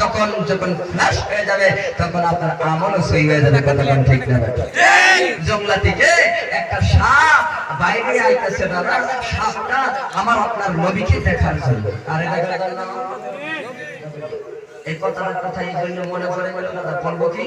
তখন যখন ফ্ল্যাশ হয়ে যাবে তখন আপনার আমলও সই হয়ে যাবে কতক্ষণ ঠিক না? জঙ্গলা থেকে একটা সাপ বাইরে আইতেছে দাদা সাপটা আমার আপনার নবীকে দেখার জন্য। আর এই কথাটার কথা এই জন্য মনে করে গেল দাদা বলব কি?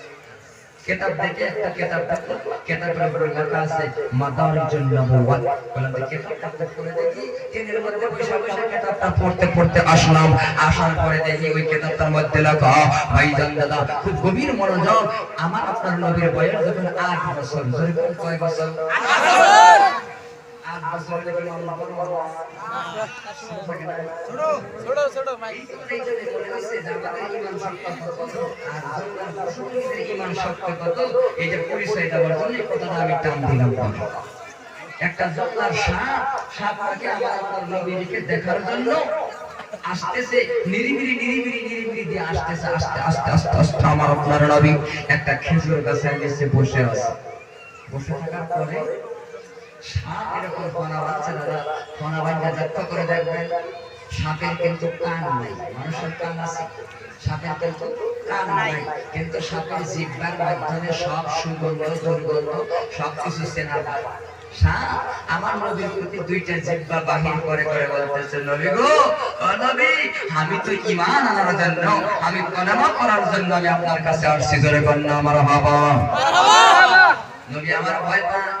কেতাব দেখে একটা কেতাব দেখো, কেতাবের উপরে লেখা আছে মাদারিজুন নবুওয়াত। বললাম যে কেতাবটা পড়ে দেখি। ট্রেনের মধ্যে বসে বসে কেতাবটা পড়তে পড়তে আসলাম। আসার পরে দেখি ওই কেতাবটার মধ্যে লেখা ভাইজান দাদা, খুব গভীর মনোযোগ। আমার আপনার নবীর বয়স যখন আট বছর জোরে কয় বছর? আট বছর। পরিচয় দেওয়ার জন্য কথাটা আমি টান দিলাম একটা জল্লার সাপ সাপটাকে আমার নবীকে দেখার জন্য আসতেছে নিরিবিরি নিরিবিরি নিরিবিরি দিয়ে আসতেছে আস্তে আস্তে আস্তে আস্তে আমার আপনার নবী একটা খেজুর গাছের নিচে বসে আছে। বসে থাকার পরে সাপ এরকম দাদা লক্ষ্য করে দেখবেন সাপের কিন্তু কান নাই। মানুষের কান আছে? সাপের কিন্তু কান নাই। কিন্তু সাপের জিহ্বার মাধ্যমে সব সুগন্ধ দুর্গন্ধ সব কিছু চেনা যায়। সাপ আমার নবীর প্রতি দুইটা জিহ্বা বাহির করে করে বলতেছে নবী গো ও নবী আমি তো ইমান আনার জন্য আমি কলেমা করার জন্য আমি আপনার কাছে আসছি। জোরে কন্যা আমার বাবা। নবী আমার ভয় পান।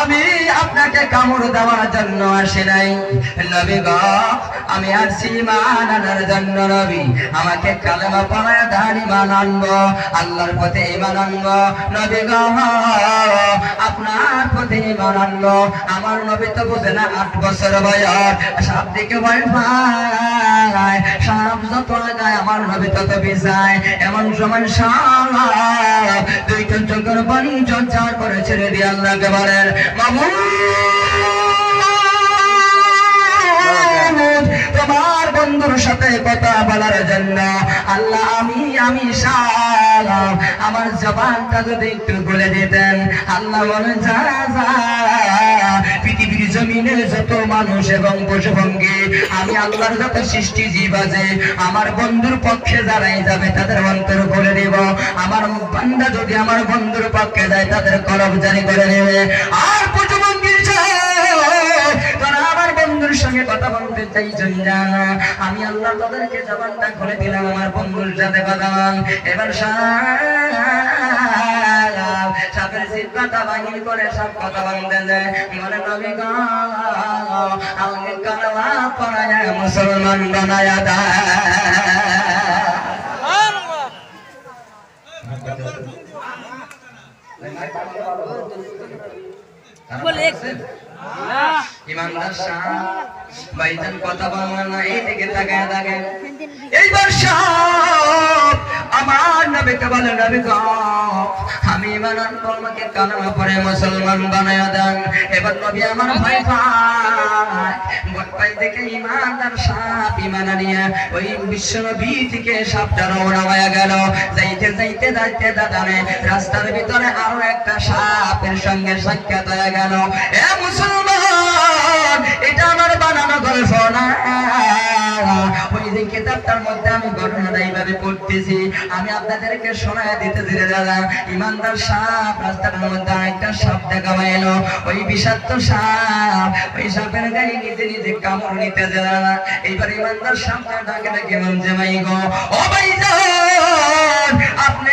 আমি আপনাকে কামড় দেওয়ার জন্য আসি নাই। নবী গো, আমি আসছি ইমান আনার জন্য নবী। আমাকে কালেমা পড়ায় ইমান আনব আল্লাহর পথে ইমান আনব নবী গো, আপনার পথে ইমান আনব আমার নবী তো বুঝে না আট বছর বয়স। সাপ দিকে ভয় সাপ যত যায় আমার নবী তত বিছায় এমন সময় সাপ দুইটা চোখের পানি চর্চা করে ছেড়ে দিয়ে আল্লাহকে বলেন তোমার বন্ধুর সাথে কথা বলার জন্য আল্লাহ, আমি আমি আমার জবানটা যদি একটু বলে দিতেন, আল্লাহ বলে যা যা, পৃথিবীর জমিনে যত মানুষ এবং পশু ভঙ্গি আমি আল্লাহর যত সৃষ্টি জীব আছে আমার বন্ধুর পক্ষে যারাই যাবে তাদের অন্তর করে দেব আমার বান্দা যদি আমার বন্ধুর পক্ষে যায়, তাদের কলব জারি করে নেবে। আর পশু ভঙ্গির তারা আমার বন্ধুর সঙ্গে কথা বলতে আমি আল্লাহ তাদেরকে জবানটা খুলে দিলাম, আমার বন্ধুর সাথে কথা এবার সাপের জিব্বাটা বাহির করে সব কথা বলতে দেয় মনে নবী গো আমাকে কালমা পড়ায় মুসলমান বানায়া বলে। ইমানদার শাহ ভাইজান কথা বলবেন না এই দিকে তাকায় এইবার সব আমার নবীকে বলে নবী গো আমি ইমান আনব আমাকে কালেমা মুসলমান বানায়া দেন। এবার নবী আমার পাই দেখে ইমানদার সাপ ইমান ওই বিশ্ব নবী থেকে সাপটা রওনা হয়ে গেল। যাইতে যাইতে যাইতে রাস্তার ভিতরে আরও একটা সাপের সঙ্গে সাক্ষাৎ হয়ে গেল। এ মুসলমান, এটা আমার বানানো গল্প না। ওই যে কেতাবটার মধ্যে আমি ঘটনাটা এইভাবে পড়তেছি, আমি আপনাদেরকে শোনায় দিতে দিতে দাদা, ইমানদার সাপ রাস্তার মধ্যে আরেকটা সাপ দেখা এলো। ওই বিষাক্ত সাপ, ওই সাপের গায়ে নিজে নিজে কামড় নিতে দাদা। এইবার ইমানদার সাপটা ডাকে ডাকে মানছে ভাই গো ও ভাই আপনি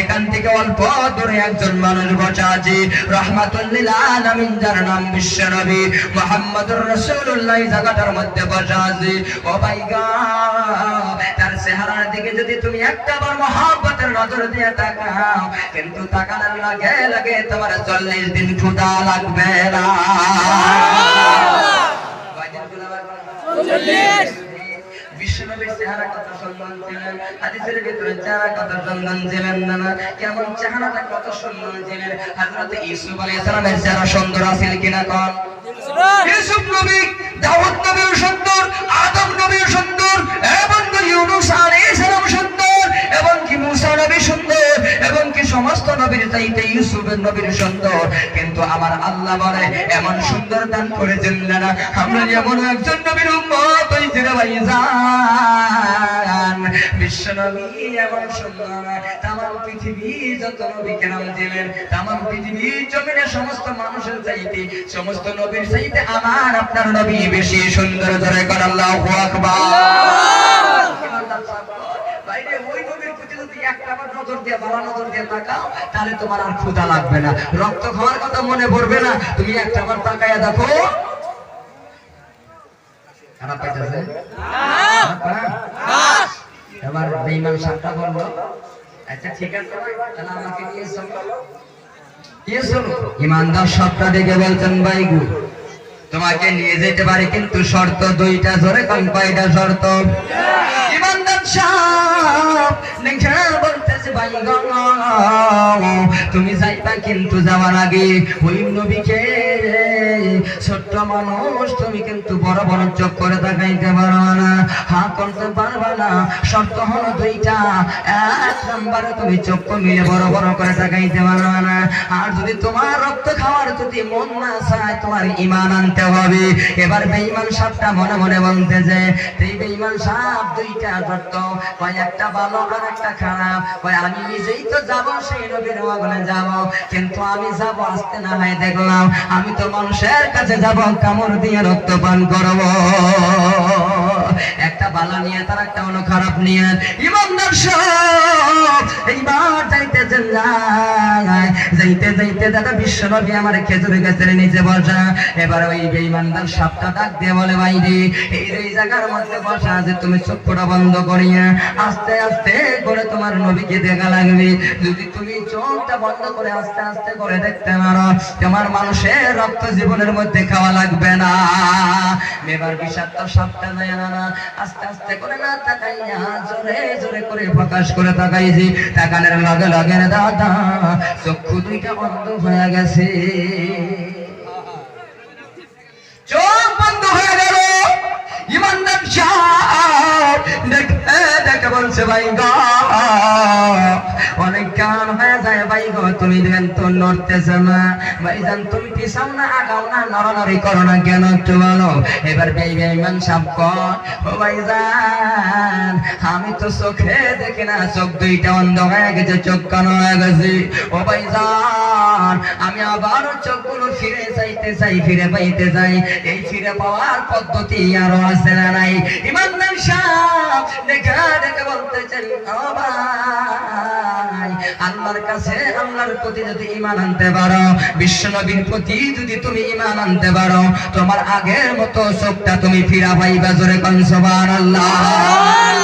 এখান থেকে অল্প দূরে একজন মানুষ বসা আছে। রহমাতুল্লিল আলামিন যার নাম বিশ্ব নবী মুহাম্মদুর রাসূলুল্লাহ জায়গাটার মধ্যে বসা আছে। ও ভাই তার চেহারার দিকে যদি তুমি একটা বার মহাব্বতের নজর দিয়ে তাকাও কিন্তু তাকানোর লাগে লাগে তোমার চল্লিশ দিন ক্ষুধা লাগবে না? বিশ্বনবীর চেহারা কত সুন্দর ছিলেন? হাদিসের ভিতরে চেহারা কত সুন্দর ছিলেন না না কেমন চেহারাটা কত সুন্দর ছিলেন? হযরত ইউসুফ আলাইহিস সালামের চেহারা সুন্দর আছিল কিনা কোন? ইউসুফ নবী দাউদ নবীও সুন্দর আদম নবীও সুন্দর এবং ইউনুস আলাইহিস সালাম সুন্দর এবং কি মুসা নবী সুন্দর? সমস্ত নবীর চাইতে ইউসুফের নবীর সুন্দর। কিন্তু আমার আল্লাহ বলে এমন সুন্দর দান করেছেন না আমরা যেমন একজন নবীর উম্মত হইছি রে ভাইজান বিশ্ব নবী এমন সুন্দর। তামাম পৃথিবী যত নবীকে নাম দিলেন তামাম পৃথিবী জমিনে সমস্ত মানুষের চাইতে সমস্ত নবীর চাইতে আমার আপনার নবী বেশি সুন্দর। ধরে কর আল্লাহু আকবার বাইরে ওই নবীর প্রতি যদি একটা বার নজর দিয়ে ভালো নজর দিয়ে তাকাও, তাহলে তোমার আর ক্ষুধা লাগবে না। রক্ত খাওয়ার কথা মনে পড়বে না। তুমি একটা বার তাকায়া দেখো। খারাপ পাইতেছে? এবার বেঈমান সাতটা আচ্ছা ঠিক আছে, তাহলে আমাকে নিয়ে চলো। ইমানদার সবটা দেখে বলছেন তোমাকে নিয়ে যেতে পারি কিন্তু শর্ত দুইটা ধরে কয়টা শর্ত? ইমানদার সাহেব দেখে বলতেছে ভাই গো, তুমি যাইবা কিন্তু যাওয়ার আগে। ওই নবীকে ছোট্ট মানুষ তুমি কিন্তু বড় বড় চোখ করে তাকাইতে পারো না। হা, করতে পারবা না। শর্ত হলো দুইটা। এক নম্বরে তুমি চোখ মিলে বড় বড় করে তাকাইতে পারবা না। আর যদি তোমার রক্ত খাওয়ার যদি মন না চায়, তোমার ইমান আনতে হবে। এবার বেঈমান সাপটা মনে মনে বলতেছে, এই বেঈমান সাপ দুইটা শর্ত। কয় একটা ভালো আর একটা খারাপ। কয়, আমি নিজেই তো যাব সেই নবীর ওয়াগনে যাব, কিন্তু আমি যাব আসতে না হয়, দেখলাম আমি তো মানুষের কাছে যাব, কামড় দিয়ে রক্ত পান করব। একটা বালা নিয়ে তার একটা অন্য খারাপ নিয়ে, ইমানদার এইবার যাইতেছেন যায়। যাইতে যাইতে, দাদা, বিশ্বনবী আমার খেজুর গাছের নিচে বসা। এবার ওই বেঈমানদার সাপটা ডাক দিয়ে বলে, ভাই রে, এই যে এই জায়গার মধ্যে বসা আছে তুমি চক্ষুটা বন্ধ করিয়া, আস্তে আস্তে করে তোমার নবীকে দেখা লাগবে। যদি তুমি চোখটা করে আস্তে আস্তে করে দেখতে পারো, তোমার মানুষের রক্ত জীবনের মধ্যে খাওয়া লাগবে না। এবার বিষাক্ত সাপটা যায় না আস্তে আস্তে করে না তাকাইয়া জোরে জোরে করে প্রকাশ করে তাকাইছি। তাকানের লগে লগে দাদা, চক্ষু দুইটা বন্ধ হয়ে গেছে। চোখ বন্ধ হয়ে গেল। ইমানদার সাহেব দেখে বলছে ভাই গো। অনেক কান হয়ে যায় ভাই গো, তুমি দেখেন তো নড়তেছে না। ভাইজান তুমি পিছাও না, আগাও না, নড়ানড়ি করো না কেন একটু বলো। এবার বেই বেইমান সাপ কর। ও ভাইজান আমি তো চোখে দেখি না, চোখ দুইটা অন্ধ হয়ে গেছে, চোখ কান হয়ে গেছে। ও ভাইজান আমি আবার চোখগুলো ফিরে চাইতে চাই, ফিরে পাইতে চাই। এই ফিরে পাওয়ার পদ্ধতি আরও আছে না নাই? ইমানদার সাহেব, দেখা, দেখে বলতেছেন, ও ভাই, আল্লাহর কাছে, আল্লাহর প্রতি যদি ইমান আনতে পারো বিশ্ব নবীর প্রতি যদি তুমি ইমান আনতে পারো, তোমার আগের মতো চোখটা তুমি ফিরা পাইবা জোরে কন, সুবহানাল্লাহ।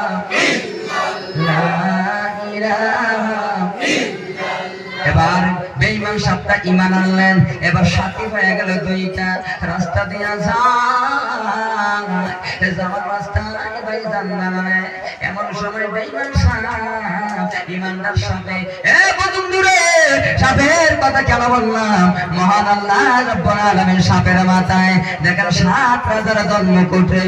ইমান আনলেন। এবার সাথী হয়ে গেল দুইটা। রাস্তা দিয়া যাওয়ার রাস্তা জান্নাতে এমন সময় বেইমান সাপ ইমানদার এ সাপের কথা কেন বললাম? মহান আল্লাহ রব্বুল আলামিন সাপের মাথায় দেখেন, সাত রাজার জন্ম কোটে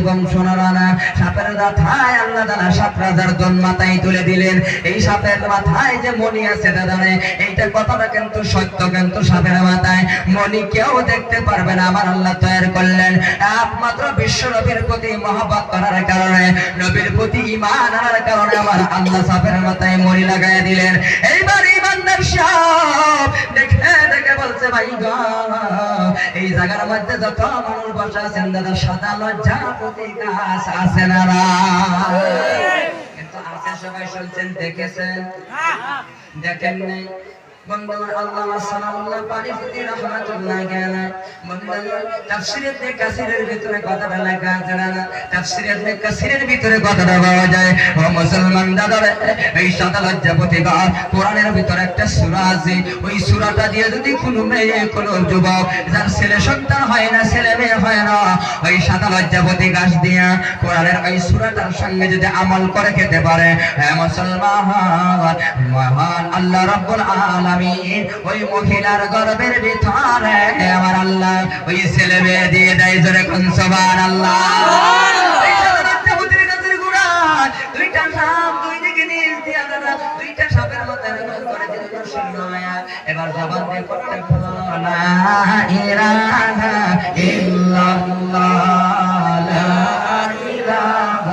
সাপের মাথায় আল্লাহ সাত রাজার জন্ম মাথায় তুলে দিলেন। এই সাপের মাথায় যে মণি আছে দাদারে, এইটা কথাটা কিন্তু সত্য কিন্তু সাপের মাথায়। মণি কেউ দেখতে পারবে না, আমার আল্লাহ তৈরি করলেন। একমাত্র বিশ্ব নবীর প্রতি মহব্বত করার কারণে, নবীর প্রতি ঈমান আনার কারণে আমার আল্লাহ সাপের মাথায় মণি লাগাই দিলেন। এইবার ইমানদার সাপ দেখে দেখে বলছে ভাই গো এই জায়গার মধ্যে যত মানুষ বসে আছেন দাদা সাদা লজ্জা প্রতি গাছ আছে না না? কিন্তু আছে সবাই শুনছেন দেখেছেন? দেখেন নাই দিয়ে যদি কোনো মেয়ে যুবক, যার ছেলে সন্তান হয় না, ছেলে মেয়ে হয় না, ওই সাদা দিয়া কোরআনের ওই সূরাটার সঙ্গে যদি আমল করে খেতে পারে হ্যাঁ মুসলমান, মহান আল্লাহ রাব্বুল ওই মহিলার গর্ভের ভিতরে আমার আল্লাহ ওই ছেলে মেয়ে দিয়ে দেয় জোরে কোন সাদা লজ্জাপতির দুইটা সাপ দুই দিকে নিচ দিয়া দাদা দুইটা সাপের মাথায় করে দিল রশির নয়া। এবার জবান দিয়ে করতে ইলাহা ইল্লাল্লাহ লা ইলাহা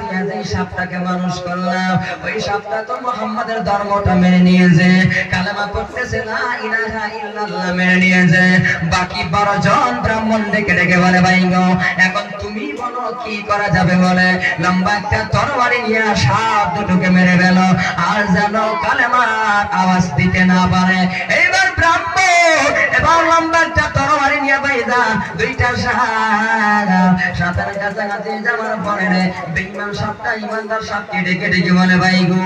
দিয়ে যে সাপটাকে মানুষ করলাম, ওই সাপটা তো মোহাম্মদের ধর্মটা মেনে নিয়েছে, কালেমা না ইলাহা ইল্লাল্লাহ মেনে নিয়েছে। বাকি বারো জন ব্রাহ্মণ ডেকে ডেকে বলে, ভাই এখন তুমি বলো, কি করা যাবে বলে? লম্বা একটা তরবারি নিয়ে সাপ দুটোকে মেরে গেল আর যেন কালেমার আওয়াজ দিতে না পারে। এইবার ব্রাহ্মণ, এবার লম্বা একটা তরবারি নিয়ে বাইদা দুইটা সাপ সাঁতার কাছাকাছি যাওয়ার পরে রে, বেঈমান সাপটা ইমানদার সাপকে ডেকে ডেকে বলে, ভাই গো,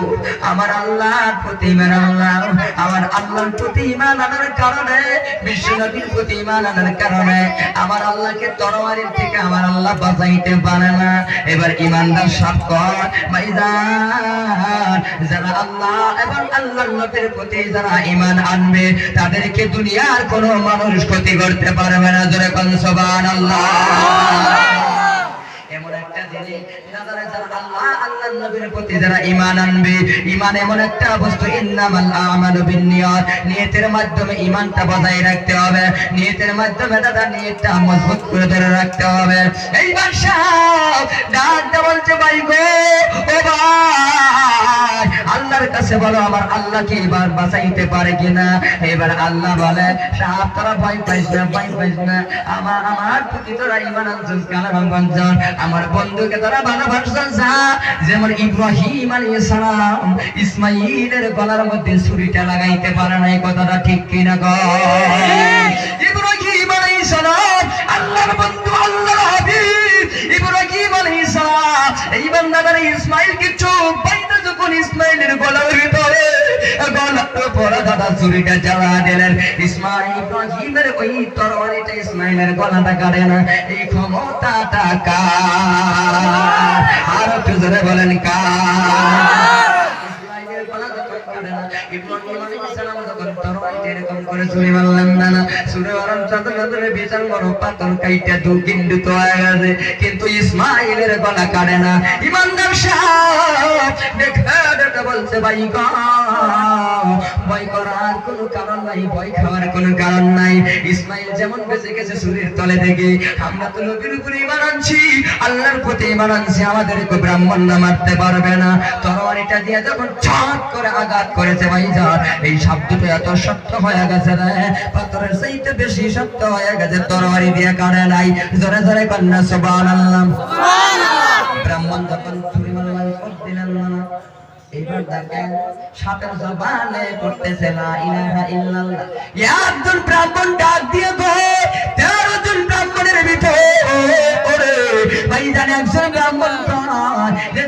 আমার আল্লাহর প্রতি আল্লাহ, আমার আল্লাহর প্রতি ইমান আনার কারণে, বিশ্ব নবীর প্রতি ইমান আনার কারণে, আমার আল্লাহকে তরবারির থেকে আমার আল্লাহ বাঁচাইতে পারে না। এবার ইমানদার সাপ কর যারা আল্লাহ এবং আল্লাহর নবীর প্রতি যারা ইমান আনবে, তাদেরকে দুনিয়ার কোনো মানুষ ক্ষতি করতে পারবে না। জোরে কোন এমন আল্লাহর কাছে বলো, আমার এবার বাঁচাইতে পারে কিনা? এবার আল্লাহ বলে, সাহেব ভয় পাইস না, ভয় পাইস না। আমার আমার প্রতি তোরা গঞ্জন আমার বন্ধুকে তারা বানাবার যা যেমন ইব্রাহিম আলাইহিস সালাম ইসমাইলের গলার মধ্যে ছুরিটা লাগাইতে পারে না এই কথাটা ঠিক কিনা গো? ইব্রাহিম আলাইহিস সালাম আল্লাহর বন্ধু, আল্লাহর হাবিব। ইব্রাহিম আলাইহিস সালাম এই বান্দাদের ইসমাইল কিছু বাইতে যখন ইসমাইলের গলার ভিতরে গলার উপরে দাদা ছুরিটা জ্বালা দিলেন ইসমাইল ইব্রাহিমের ওই তরবারিটা ইসমাইলের গলাটা কাটে না। এই ক্ষমতাটা কার? আর একটু জোরে বলেন কার? ইসমাইলের গলা যখন কাটে না, ইব্রাহিম আলাইহিস সালাম কিন্তু ইসমাইল ইসমাইলের গলা কাটে না। ইমানদার বলছে, ভাই ভয় করার কোনো কারণ নাই, ভয় খাওয়ার কারণ নাই। ইসমাইল যেমন বেঁচে গেছে শরীর তলে থেকে, আমরা তো নবীর উপরে ইমান আনছি। আল্লাহর প্রতি ইমান আনছি, আমাদেরকে মারতে পারবে না। তরবারিটা দিয়ে যখন ছট করে আঘাত করেছে, ভাই যার এই শব্দটা এত সত্য হয়ে গেছে রে। পাথরের চাইতে বেশি সত্য হয়ে গেছে তরবারি দিয়ে কাটে নাই। জোরে জোরে কন্যা সুবহানাল্লাহ। ব্রাহ্মণ যখন দিলেন না। এবার দেখেন সাতের জবানে করতেছে লা ইলাহা ইল্লাল্লাহ। একজন ব্রাহ্মণ ডাক দিয়ে গো তেরো জন ব্রাহ্মণের ভিতরে ওরে ভাই জানে একজন ব্রাহ্মণ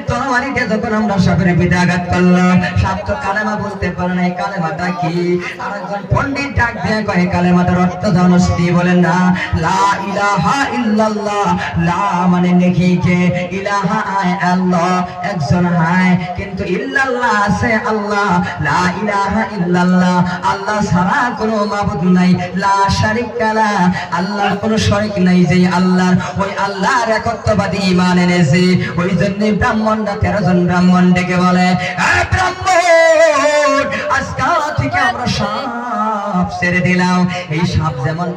তরবারিতে যখন আমরা সাপের পিঠে আঘাত করলাম। সাপ তো কালেমা বলতে পারে না এই কালেমাটা কি? আর একজন পণ্ডিত ডাক দিয়ে কয় কালেমাটার অর্থ জানস্তি বলেন না, লা ইলাহা ইল্লাল্লাহ। লা মানে নেকিকে ইলাহা আয় আল্লাহ, একজন হায় কিন্তু ইল্লাল্লাহ আছে আল্লাহ। লা ইলাহা ইল্লাল্লাহ, আল্লাহ ছাড়া কোনো মাবুদ নাই। লা শারিকা লা, আল্লাহর কোনো শরিক নাই যে আল্লাহর। ওই আল্লাহর একত্ববাদী ঈমান এনেছে। ওই জন্য ব্রাহ্মণরা তেরো জন ব্রাহ্মণ ডেকে বলে, "এ ব্রাহ্মণ, আজকে থেকে আমরা সাপ ছেড়ে দিলাম। এই সাপ যেমন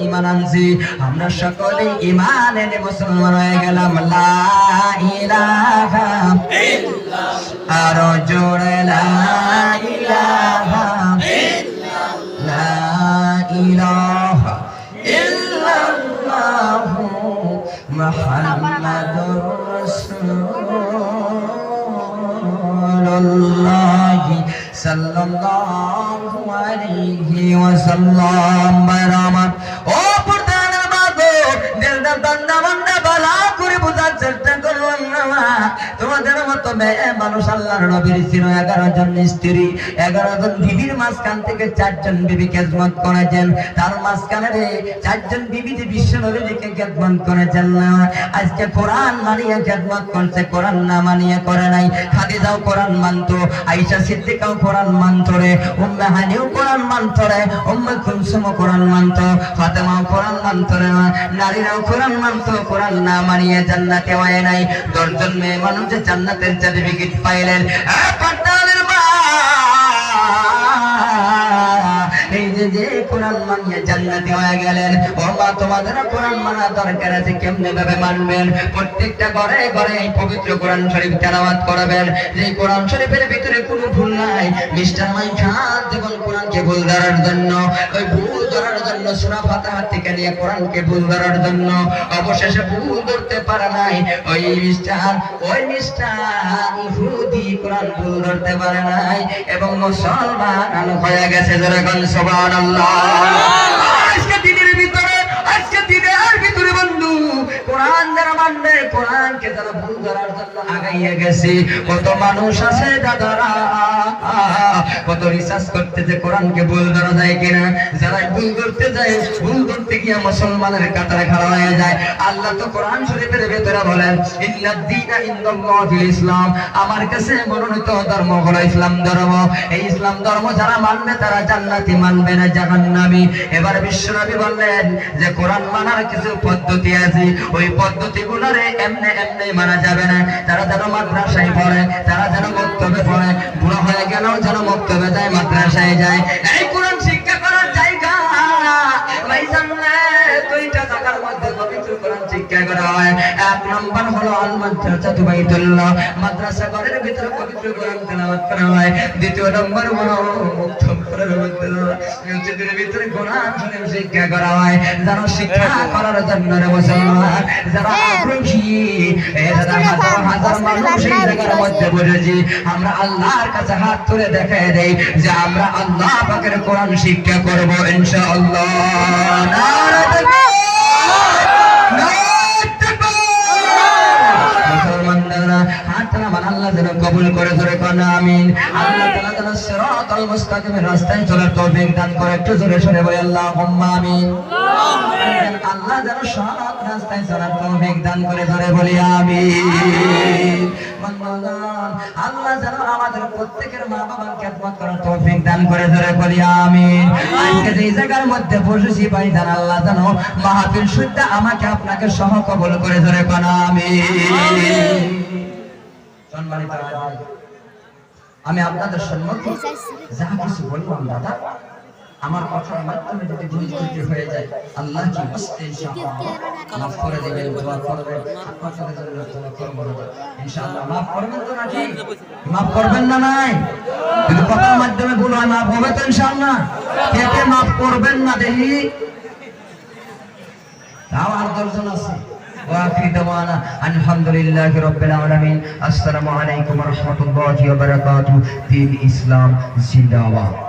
ঈমান আনছি, আমরা সকলে মুসলমান হয়ে গেলাম। আরও জোরে, লা লা ওয়াসাল্লাম। বারামান ও পর্দার বাগো দিলদার বান্দা বান্দা বালা করে বোঝার চেষ্টা করলাম না তোমাদের মতো মেয়ে মানুষ আল্লাহর নবীর ছিল। এগারো জন স্ত্রী, এগারো জন বিবির মাঝখান থেকে চারজন বিবি খেদমত করেছেন। তার মাঝখানে চারজন বিবি যে বিশ্ব নবীকে খেদমত করেছেন না, আজকে কোরআন মানিয়ে খেদমত করছে, কোরআন না মানিয়ে করে নাই। খাদিজাও কোরআন মানতো আইসা সিদ্দিকাও কোরআন মানতো রে, উম্মে হানিও কোরআন মানতো রে, উম্মে কুলসুমও কোরআন মানতো, ফাতেমাও কোরআন মানতো রে নারীরাও কোরআন মানতো, কোরআন না মানিয়ে জান্নাতে হয় নাই। দশজন মেয়ে মানুষ জান্নাতের সার্টিফিকেট পাইলেন। অবশেষে ভুল ধরতে পারে নাই। ওই মিস্টার ওই মিস্টার ইহুদি ভুল ধরতে পারে নাই এবং মুসলমান হয়ে গেছে যেরকম সুবহানাল্লাহ কোরআন যারা মানবে কোরআনকে যারা ভুল ধরার জন্য আগাইয়া গেছে, কত মানুষ আছে দাদারা? কত রিসার্চ করতে যে কোরআনকে ভুল ধরা যায় কিনা? যারা ভুল করতে যায়, ভুল করতে গিয়ে মুসলমানের কাতারে খাড়া হয়ে যায়। আল্লাহ তো কোরআন শরীফের ভেতরে বলেন ইন্নাদ দীনা ইনদাল্লাহিল ইসলাম। আমার কাছে মনোনীত ধর্ম হলো ইসলাম ধর্ম। এই ইসলাম ধর্ম যারা মানবে, তারা জান্নাতি মানবে না জাহান্নামী। এবার বিশ্বনবী বললেন যে, কোরআন মানার কিছু পদ্ধতি আছে? ওই পদ্ধতিগুলোরে এমনি এমনি মারা যাবে না। তারা যেন মাদ্রাসায় পড়ে তারা যেন বক্তব্যে পড়ে, বুড়ো হয়ে গেলেও যেন বক্তব্যে যায়, মাদ্রাসায় যায়। এই কোরআন হয়। এক নম্বর হলো আল মাদ্রাসা বাইতুল্লাহ মাদ্রাসা ঘরের ভিতরে পবিত্র কোরআন তেলাওয়াত করা হয়। দ্বিতীয় নম্বর হলো মুক্ত ঘরের মসজিদের ভিতরে কোরআন শরীফ শিক্ষা করা হয়। যারা শিক্ষা করার জন্য মুসলমান যারা আগ্রহী এ হাজার হাজার মানুষ এই জায়গার মধ্যে বসেছি আমরা আল্লাহর কাছে হাত তুলে দেখায় দেই যে আমরা আল্লাহ পাকের কোরআন শিক্ষা করব ইনশাআল্লাহ। নারে যেন কবুল করে ধরে কোন আমিন। আল্লাহ যেন মুস্তাকিমের রাস্তায় চলার তৌফিক দান করে, একটু জোরে সরে বলি আমিন। আল্লাহ যেন রাস্তায় চলার তৌফিক দান করে ধরে বলি, আমিন। আল্লাহ যেন আমাদের প্রত্যেকের মা বাবার খেদমত করার তৌফিক দান করে ধরে বলি, আমিন। আজকে যে জায়গার মধ্যে বসেছি ভাই জান আল্লাহ মাহফিল শুদ্ধ আমাকে আপনাকে সহ কবল করে ধরে কোন আমিন সম্মানিত হাজির, আমি আপনাদের সম্মুখে যা কিছু বললাম দাদা আমার কথার মাধ্যমে যদি ভুল ত্রুটি হয়ে যায়, আল্লাহ কি বসতে মাফ করে দিবেন, দোয়া করবেন আপনাদের জন্য দোয়া করব। ইনশাআল্লাহ মাফ করবেন তো নাকি? মাফ করবেন না নাই? যদি কথার মাধ্যমে ভুল হয়, মাফ হবে তো ইনশাআল্লাহ। কে কে মাফ করবেন না দেখি? তাও আর দশজন আছে। وآخر دعوانا أن الحمد لله رب العالمين السلام عليكم ورحمة الله وبركاته دين إسلام زندہ